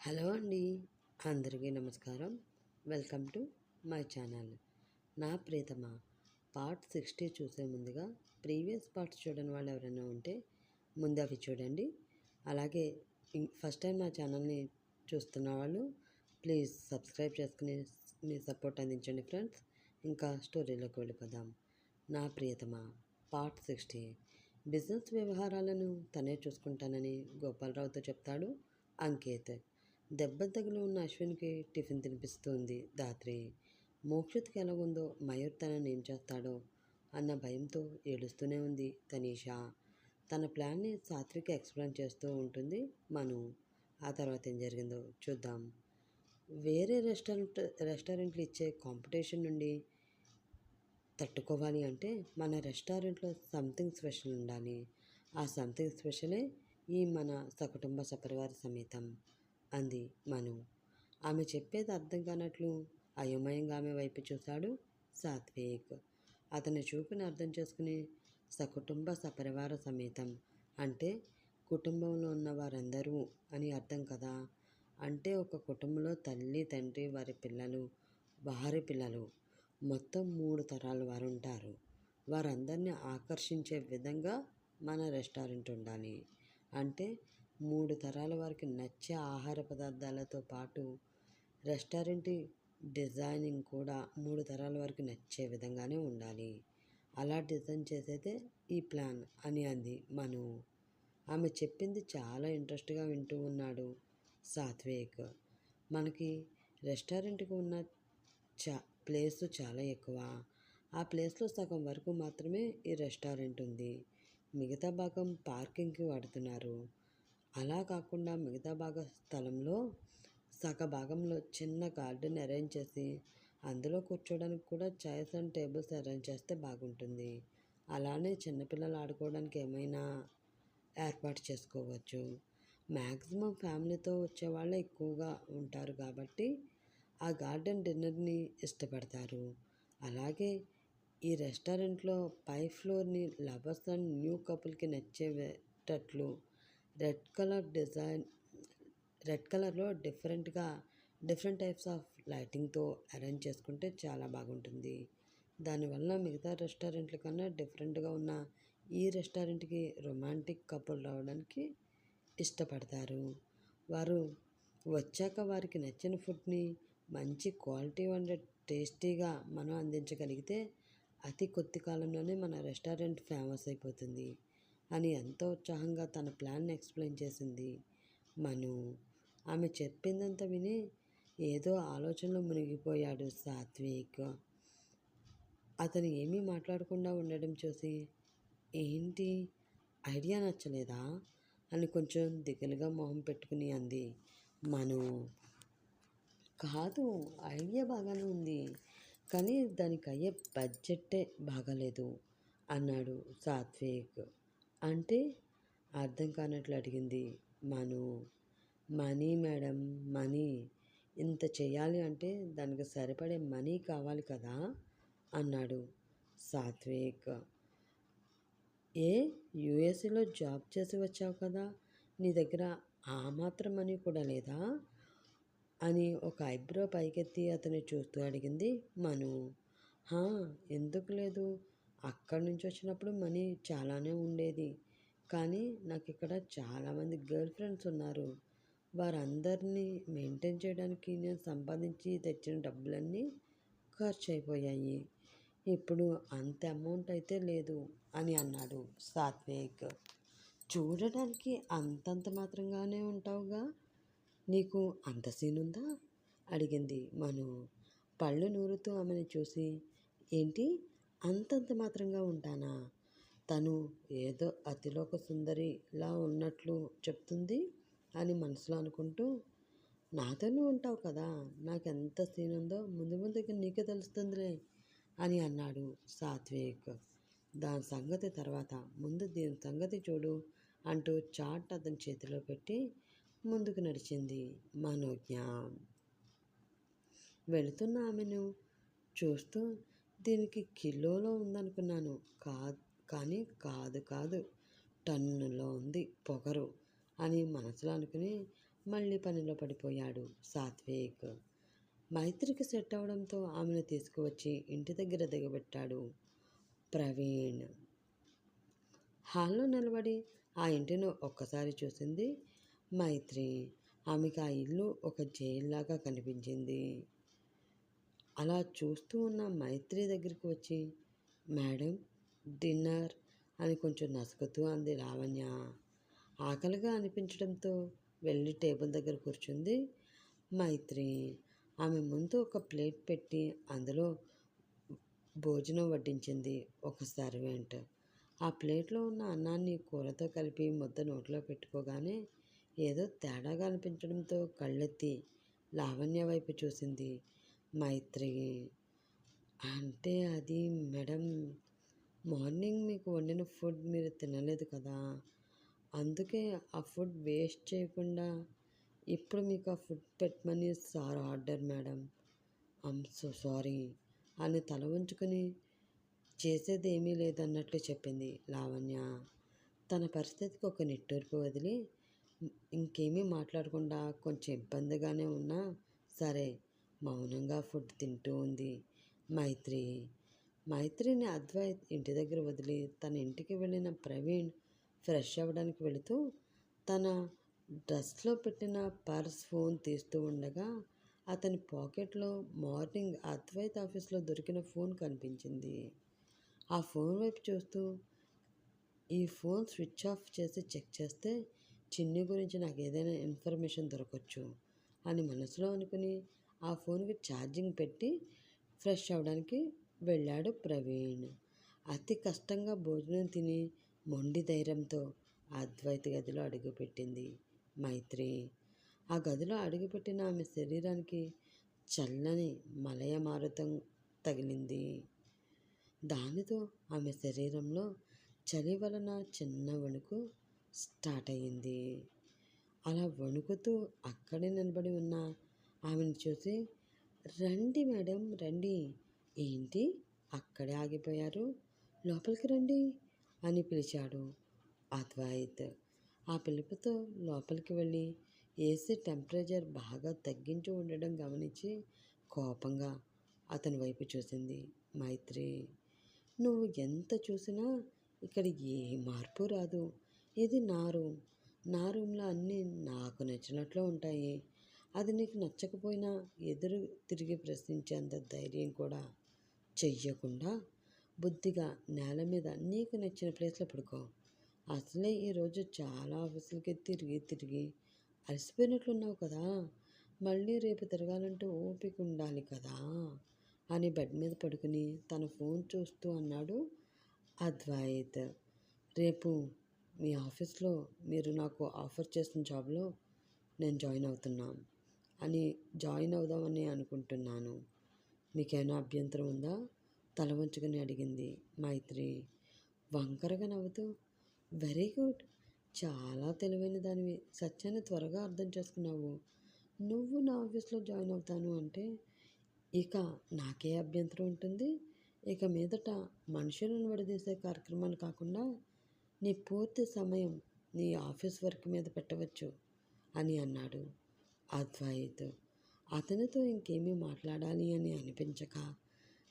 Hello అండి. అందరికీ నమస్కారం. Welcome to my channel. నా ప్రీతమ పార్ట్ సిక్స్టీ చూసే ముందుగా ప్రీవియస్ పార్ట్స్ చూడని వాళ్ళు ఎవరైనా ఉంటే ముందు అవి చూడండి. అలాగే ఫస్ట్ టైం నా ఛానల్ని చూస్తున్న వాళ్ళు ప్లీజ్ సబ్స్క్రైబ్ చేసుకుని మీ సపోర్ట్ అందించండి ఫ్రెండ్స్. ఇంకా స్టోరీలోకి వెళ్ళిపోదాం. నా ప్రియతమ పార్ట్ సిక్స్టీ. బిజినెస్ వ్యవహారాలను తనే చూసుకుంటానని గోపాలరావుతో చెప్తాడు అంకేత్. దెబ్బ తగిలి ఉన్న అశ్విన్కి టిఫిన్ తినిపిస్తుంది దాత్రి మోక్షత్కి ఎలా ఉందో మయూర్ తనని ఏం చేస్తాడో అన్న భయంతో ఏడుస్తూనే ఉంది తనీషా. తన ప్లాన్ని సాత్విక్ ఎక్స్ప్లెయిన్ చేస్తూ ఉంటుంది మను. ఆ తర్వాత ఏం జరిగిందో చూద్దాం. వేరే రెస్టారెంట్ రెస్టారెంట్లు ఇచ్చే కాంపిటీషన్ నుండి తట్టుకోవాలి అంటే మన రెస్టారెంట్లో సంథింగ్ స్పెషల్ ఉండాలి. ఆ సంథింగ్ స్పెషలే ఈ మన సకుటుంబ సపరివార సమేతం. అంది మను. ఆమె చెప్పేది అర్థం కానట్లు అయోమయంగా ఆమె వైపు చూశాడు సాత్విక్. అతని చూపుని అర్థం చేసుకుని సకుటుంబ సపరివార సమేతం. అంటే కుటుంబంలో ఉన్న వారందరూ అని అర్థం కదా? అంటే ఒక కుటుంబంలో తల్లి తండ్రి వారి పిల్లలు వారి పిల్లలు. మొత్తం మూడు తరాల వారు ఉంటారు వారందరినీ ఆకర్షించే విధంగా మన రెస్టారెంట్ ఉండాలి. అంటే మూడు తరాల వారికి నచ్చే ఆహార పదార్థాలతో పాటు రెస్టారెంట్ డిజైనింగ్ కూడా మూడు తరాల వారికి నచ్చే విధంగానే ఉండాలి. అలా డిజైన్ చేసేదే ఈ ప్లాన్ అని అంది మను. ఆమె చెప్పింది చాలా ఇంట్రెస్ట్గా వింటూ ఉన్నాడు సాత్విక్. మనకి రెస్టారెంట్కి ఉన్న చా ప్లేస్ చాలా ఎక్కువ. ఆ ప్లేస్లో సగం వరకు మాత్రమే ఈ రెస్టారెంట్ ఉంది. మిగతా భాగం పార్కింగ్కి వాడుతున్నారు. అలా కాకుండా మిగతా భాగ స్థలంలో సగ భాగంలో చిన్న గార్డెన్ అరేంజ్ చేసి అందులో కూర్చోడానికి కూడా చైర్స్ అండ్ టేబుల్స్ అరేంజ్ చేస్తే బాగుంటుంది. అలానే చిన్నపిల్లలు ఆడుకోవడానికి ఏమైనా ఏర్పాటు చేసుకోవచ్చు. మ్యాక్సిమం ఫ్యామిలీతో వచ్చే వాళ్ళే ఎక్కువగా ఉంటారు కాబట్టి ఆ గార్డెన్ డిన్నర్ని ఇష్టపడతారు. అలాగే ఈ రెస్టారెంట్లో పై ఫ్లోర్ని లవర్స్ అండ్ న్యూ కపుల్కి నచ్చేటట్లు రెడ్ కలర్ డిజైన్ రెడ్ కలర్లో డిఫరెంట్గా డిఫరెంట్ టైప్స్ ఆఫ్ లైటింగ్తో అరేంజ్ చేసుకుంటే చాలా బాగుంటుంది. దానివల్ల మిగతా రెస్టారెంట్ల కన్నా డిఫరెంట్గా ఉన్న ఈ రెస్టారెంట్కి రొమాంటిక్ కపుల్ రావడానికి ఇష్టపడతారు. వారు వచ్చాక వారికి నచ్చిన ఫుడ్ని మంచి క్వాలిటీ వండే టేస్టీగా మనం అందించగలిగితే అతి కొద్ది కాలంలోనే మన రెస్టారెంట్ ఫేమస్ అయిపోతుంది. అని ఎంతో ఉత్సాహంగా తన ప్లాన్ ఎక్స్ప్లెయిన్ చేసింది. మను ఆమె చెప్పిందంతా విని ఏదో ఆలోచనలో మునిగిపోయాడు సాత్విక్. అతను ఏమీ మాట్లాడకుండా ఉండడం చూసి ఏంటి? ఐడియా నచ్చలేదా? అని కొంచెం దిగులుగా మొహం పెట్టుకుని అంది. మను కాదు ఐడియా బాగానే ఉంది కానీ దానికి అయ్యే బడ్జెట్టే బాగాలేదు అన్నాడు సాత్విక్. అంటే అర్థం కానట్లు అడిగింది మను. Money madam money. ఇంత చేయాలి అంటే దానికి సరిపడే మనీ కావాలి కదా? అన్నాడు సాత్విక్. ఏ? యుఎస్ఏలో జాబ్ చేసి వచ్చావు కదా? నీ దగ్గర ఆ మాత్రం మనీ కూడా లేదా? అని ఒక ఐబ్రో పైకెత్తి అతన్ని చూస్తూ అడిగింది మను. ఎందుకు లేదు? అక్కడి నుంచి వచ్చినప్పుడు మనీ చాలానే ఉండేది. కానీ నాకు ఇక్కడ చాలామంది గర్ల్ ఫ్రెండ్స్ ఉన్నారు. వారందరినీ మెయింటైన్ చేయడానికి నేను సంపాదించి తెచ్చిన డబ్బులన్నీ ఖర్చు అయిపోయాయి ఇప్పుడు అంత అమౌంట్ అయితే లేదు అని అన్నాడు సాత్విక్. చూడడానికి అంతంత మాత్రంగానే ఉంటావుగా? నీకు అంత సీన్ ఉందా అడిగింది మను. పళ్ళు నూరుతూ ఆమెను చూసి ఏంటి? అంతంత మాత్రంగా ఉంటానా? తను ఏదో అతిలోక సుందరిలా ఉన్నట్లు చెప్తుంది అని మనసులో అనుకుంటూ నాతోనే ఉంటావు కదా నాకు ఎంత సీన్ ఉందో ముందు ముందుకి నీకే తెలుస్తుందిలే అని అన్నాడు సాత్విక్. దాని సంగతి తర్వాత ముందు దీని సంగతి చూడు అంటూ చాట్ అతని చేతిలో పెట్టి ముందుకు నడిచింది మనోజ్ఞ. వెళుతున్న ఆమెను చూస్తూ దీనికి కిలోలో ఉందనుకున్నాను. కా కానీ కాదు కాదు టన్నులో ఉంది పొగరు అని మనసులో అనుకుని మళ్ళీ పనిలో పడిపోయాడు సాత్విక్. మైత్రికి సెట్ అవడంతో ఆమెను తీసుకువచ్చి ఇంటి దగ్గర దిగబెట్టాడు ప్రవీణ్. హాల్లో నిలబడి ఆ ఇంటిని ఒక్కసారి చూసింది మైత్రి. ఆమెకు ఆ ఇల్లు ఒక జైల్లాగా కనిపించింది. అలా చూస్తూ ఉన్న మైత్రి దగ్గరికి వచ్చి మేడం డిన్నర్ అని కొంచెం నసుకుతూ అంది లావణ్య. ఆకలిగా అనిపించడంతో వెళ్ళి టేబుల్ దగ్గర కూర్చుంది మైత్రి. ఆమె ముందు ఒక ప్లేట్ పెట్టి అందులో భోజనం వడ్డించింది ఒక సర్వెంట్. ఆ ప్లేట్లో ఉన్న అన్నాన్ని కూరతో కలిపి ముద్ద నోట్లో పెట్టుకోగానే ఏదో తేడాగా అనిపించడంతో కళ్ళెత్తి లావణ్య వైపు చూసింది. మైత్రి. అంటే అది మేడం మార్నింగ్ మీకు వండిన ఫుడ్ మీరు తినలేదు కదా అందుకే ఆ ఫుడ్ వేస్ట్ చేయకుండా ఇప్పుడు మీకు ఆ ఫుడ్ పెట్టమని sir order madam. I'm so sorry. అని తల ఉంచుకొని చేసేది ఏమీ లేదన్నట్లు చెప్పింది లావణ్య. తన పరిస్థితికి ఒక నిట్టూర్పు వదిలి ఇంకేమీ మాట్లాడకుండా కొంచెం ఇబ్బందిగానే ఉన్నా సరే మౌనంగా ఫుడ్ తింటూ ఉంది. మైత్రి మైత్రిని అద్వైత్ ఇంటి దగ్గర వదిలి తన ఇంటికి వెళ్ళిన ప్రవీణ్ ఫ్రెష్ అవ్వడానికి వెళుతూ తన డ్రెస్లో పెట్టిన పర్స్ ఫోన్ తీస్తూ ఉండగా అతని పాకెట్లో మార్నింగ్ అద్వైత్ ఆఫీస్లో దొరికిన ఫోన్ కనిపించింది. ఆ ఫోన్ వైపు చూస్తూ ఈ ఫోన్ స్విచ్ ఆఫ్ చేసి చెక్ చేస్తే చిన్ని గురించి నాకు ఏదైనా ఇన్ఫర్మేషన్ దొరకవచ్చు అని మనసులో అనుకుని ఆ ఫోన్కి ఛార్జింగ్ పెట్టి ఫ్రెష్ అవ్వడానికి వెళ్ళాడు ప్రవీణ్. అతి కష్టంగా భోజనం తిని మొండి ధైర్యంతో అద్వైత గదిలో అడుగుపెట్టింది మైత్రి. ఆ గదిలో అడుగుపెట్టిన ఆమె శరీరానికి చల్లని మలయ మారుతం తగిలింది. దానితో ఆమె శరీరంలో చలి వలన చిన్న వణుకు స్టార్ట్ అయ్యింది. అలా వణుకుతూ అక్కడే నిలబడి ఉన్న ఆమెను చూసి రండి మేడం రండి. ఏంటి? అక్కడే ఆగిపోయారు. లోపలికి రండి అని పిలిచాడు అద్వైత్. ఆ పిలుపుతో లోపలికి వెళ్ళి ఏసీ టెంపరేచర్ బాగా తగ్గించి ఉండడం గమనించి కోపంగా అతని వైపు చూసింది మైత్రి. నువ్వు ఎంత చూసినా ఇక్కడ ఏ మార్పు రాదు. ఇది నా రూమ్. నా రూమ్లో అన్నీ నాకు నచ్చినట్లు ఉంటాయి. అది నీకు నచ్చకపోయినా ఎదురు తిరిగి ప్రశ్నించేంత ధైర్యం కూడా చెయ్యకుండా బుద్ధిగా నేల మీద నీకు నచ్చిన ప్లేస్లో పడుకో. అసలే ఈరోజు చాలా ఆఫీసులకి తిరిగి తిరిగి అలసిపోయినట్లున్నావు కదా. మళ్ళీ రేపు తిరగాలంటే ఓపిక ఉండాలి కదా అని బెడ్ మీద పడుకుని తన ఫోన్ చూస్తూ అన్నాడు అద్వైత్. రేపు మీ ఆఫీస్లో మీరు నాకు ఆఫర్ చేసిన జాబ్లో నేను జాయిన్ అవుతున్నాను అని జాయిన్ అవుదామని అనుకుంటున్నాను. మీకేమైనా అభ్యంతరం ఉందా? తల వంచుకొని అడిగింది మైత్రి. వంకరగా నవ్వుతూ వెరీ గుడ్. చాలా తెలివైన దానివి. సత్యాన్ని త్వరగా అర్థం చేసుకున్నావు. నువ్వు నా ఆఫీస్లో జాయిన్ అవుతాను అంటే ఇక నాకే అభ్యంతరం ఉంటుంది. ఇక మీదట మనుషులను విడదీసే కార్యక్రమాలు కాకుండా నీ పూర్తి సమయం నీ ఆఫీస్ వర్క్ మీద పెట్టవచ్చు అని అన్నాడు. అద్వైత్. అతనితో ఇంకేమీ మాట్లాడాలి అని అనిపించక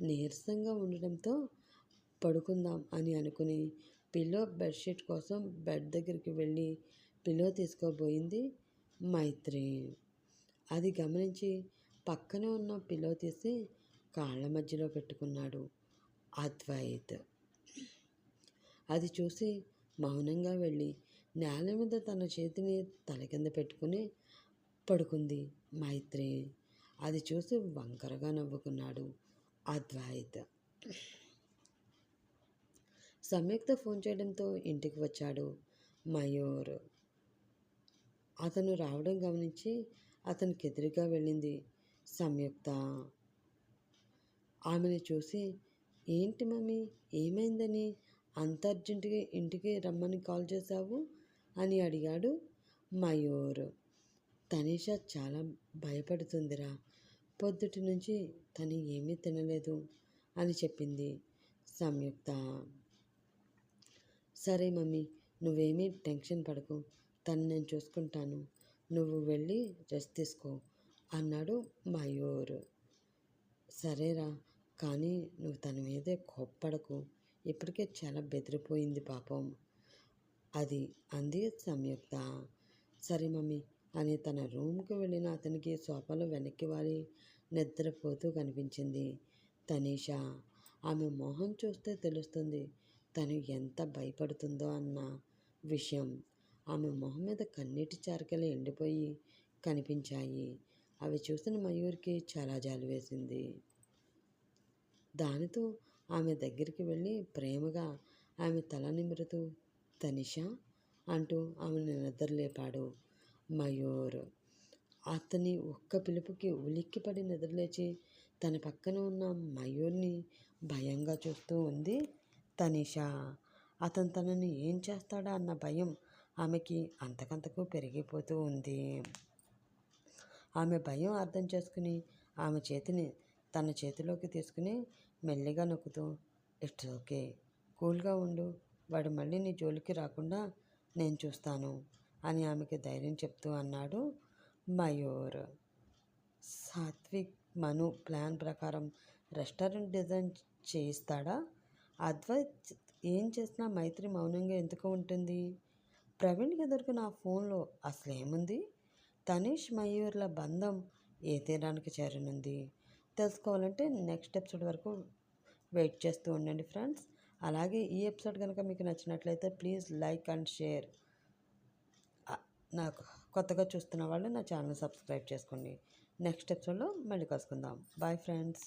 నీరసంగా ఉండడంతో పడుకుందాం అని అనుకుని పిల్లో బెడ్షీట్ కోసం బెడ్ దగ్గరికి వెళ్ళి పిల్లో తీసుకోబోయింది మైత్రి. అది గమనించి పక్కనే ఉన్న పిల్లో తీసి కాళ్ళ మధ్యలో పెట్టుకున్నాడు అద్వైత్. అది చూసి మౌనంగా వెళ్ళి నేల మీద తన చేతిని తల కింద పెట్టుకుని పడుకుంది మైత్రి. అది చూసి వంకరగా నవ్వుకున్నాడు అద్వైత. సంయుక్త ఫోన్ చేయడంతో ఇంటికి వచ్చాడు మయూర్. అతను రావడం గమనించి అతనికి ఎదురుగా వెళ్ళింది సంయుక్త. ఆమెను చూసి ఏంటి మమ్మీ ఏమైందని? అంత అర్జెంటుగా ఇంటికి రమ్మని కాల్ చేశావు? అని అడిగాడు మయూర్. తనీష చాలా భయపడుతుందిరా. పొద్దుటి నుంచి తను ఏమీ తినలేదు అని చెప్పింది సంయుక్త. సరే మమ్మీ నువ్వేమీ టెన్షన్ పడకు. తను నేను చూసుకుంటాను. నువ్వు వెళ్ళి రెస్ట్ తీసుకో అన్నాడు మయూర్. సరేరా కానీ నువ్వు తన మీదే కోప్పడకు. ఇప్పటికే చాలా బెదిరిపోయింది పాపం. అది అంది సంయుక్త. సరే మమ్మీ అని తన రూమ్కి వెళ్ళిన అతనికి సోఫాలో వెనక్కి వాలి నిద్రపోతూ కనిపించింది. తనీష ఆమె మొహం చూస్తే తెలుస్తుంది తను ఎంత భయపడుతుందో అన్న విషయం. ఆమె మొహం మీద కన్నీటి చారకలు ఎండిపోయి కనిపించాయి. అవి చూసిన మయూర్కి చాలా జాలి వేసింది. దానితో ఆమె దగ్గరికి వెళ్ళి ప్రేమగా ఆమె తల నిమురుతూ తనిష అంటూ ఆమెను నిద్రలేపాడు. మయూర్. అతని ఒక్క పిలుపుకి ఉలిక్కిపడి నిద్రలేచి తన పక్కన ఉన్న మయూర్ని భయంగా చూస్తూ ఉంది తనిషా. అతను తనని ఏం చేస్తాడా అన్న భయం ఆమెకి అంతకంతకు పెరిగిపోతూ ఉంది. ఆమె భయం అర్థం చేసుకుని ఆమె చేతిని తన చేతిలోకి తీసుకుని మెల్లిగా నొక్కుతూ ఇట్స్ ఓకే. కూల్గా ఉండు. వాడు మళ్ళీ నీ జోలికి రాకుండా నేను చూస్తాను. అని ఆమెకి ధైర్యం చెప్తూ అన్నాడు మయూర్. సాత్విక్ మను ప్లాన్ ప్రకారం రెస్టారెంట్ డిజైన్ చేయిస్తాడా? అద్వైత్ ఏం చేసినా మైత్రి మౌనంగా ఎందుకు ఉంటుంది? ప్రవీణ్కి దొరికిన ఆ ఫోన్లో అసలు ఏముంది తనీష్ మయూర్ల బంధం ఏ తీరానికి చేరనుంది? తెలుసుకోవాలంటే నెక్స్ట్ ఎపిసోడ్ వరకు వెయిట్ చేస్తూ ఉండండి ఫ్రెండ్స్. అలాగే ఈ ఎపిసోడ్ కనుక మీకు నచ్చినట్లయితే ప్లీజ్ లైక్ అండ్ షేర్. నాకు కొత్తగా చూస్తున్న వాళ్ళు నా ఛానల్ సబ్స్క్రైబ్ చేసుకోండి. నెక్స్ట్ ఎపిసోడ్లో మళ్ళీ కలుసుకుందాం. Bye friends.